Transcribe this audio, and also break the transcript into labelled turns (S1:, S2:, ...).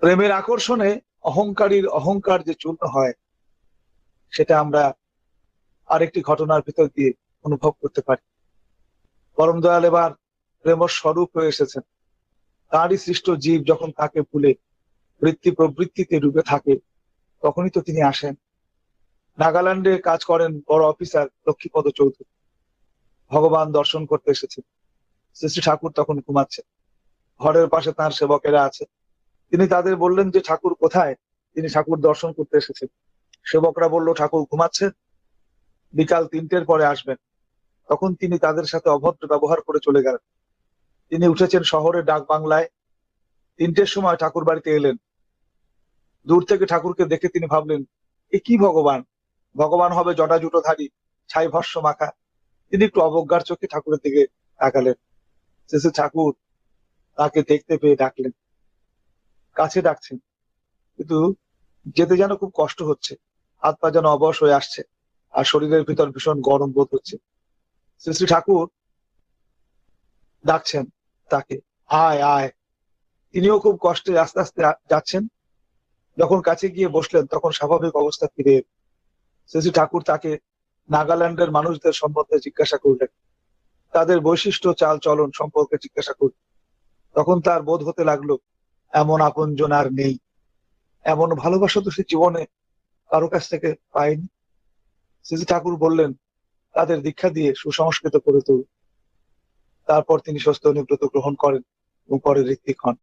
S1: প্রেমের আকর্ষণে অহংকারীর অহংকার যে চূর্ণ হয়, সেটা আমরা আরেকটি ঘটনার ভিতর দিয়ে অনুভব করতে পারি। পরম দয়াল এবার প্রেম স্বরূপ হয়ে এসেছেন। তারই সৃষ্ট জীব যখন তাকে ভুলে বৃত্তি প্রবৃত্তিতে ডুবে থাকে, তখনই তো তিনি আসেন। নাগাল্যান্ডে কাজ করেন বড় অফিসার লক্ষ্মীপদ চৌধুরী। ভগবান দর্শন করতে এসেছেন। শ্রী শ্রী ঠাকুর তখন ঘুমাচ্ছেন। ঘরের পাশে তার সেবকেরা আছে তিনি তাদের বললেন যে, ঠাকুর কোথায়? তিনি ঠাকুর দর্শন করতে এসেছেন। সেবকরা বলল, ঠাকুর ঘুমাচ্ছেন বিকাল তিনটের পরে আসবেন। তখন তিনি তাদের সাথে অভদ্র ব্যবহার করে চলে গেলেন। তিনি উঠেছেন শহরের ডাক বাংলায় তিনটের সময় ঠাকুর বাড়িতে এলেন। দূর থেকে ঠাকুরকে দেখে তিনি ভাবলেন, এ কি ভগবান? ভগবান হবে জটা জুটোধারী ছাই ভস্য মাখা। তিনি একটু অবজ্ঞার চোখে ঠাকুরের দিকে তাকালেন। শেষে ঠাকুর তাকে দেখতে পেয়ে ডাকলেন। কাছে ডাকছেন। কিন্তু যেতে যেন খুব কষ্ট হচ্ছে। হাত পা যেন অবশ হয়ে আসছে আর শরীরের ভিতর ভীষণ গরম বোধ হচ্ছে। শ্রী শ্রী ঠাকুর ডাকছেন তাকে। আয় আয়। তিনিও খুব কষ্টে আস্তে আস্তে যাচ্ছেন। যখন কাছে গিয়ে বসলেন, তখন স্বাভাবিক অবস্থা ফিরে। শ্রী শ্রী ঠাকুর তাকে নাগাল্যান্ডের মানুষদের সম্বন্ধে জিজ্ঞাসা করলেন। তাদের বৈশিষ্ট্য চাল চলন সম্পর্কে জিজ্ঞাসা করলেন। তখন তার বোধ হতে লাগল এমন আপনজন আর নেই। এমন ভালোবাসা তো সে জীবনে কারও কাছ থেকে পায়নি। শ্রীজি শ্রী ঠাকুর বললেন, তাদের দীক্ষা দিয়ে সুসংস্কৃত করে তুল তারপর তিনি সস্ত অনুব্রত গ্রহণ করেন এবং পরে ঋত্বিক হন।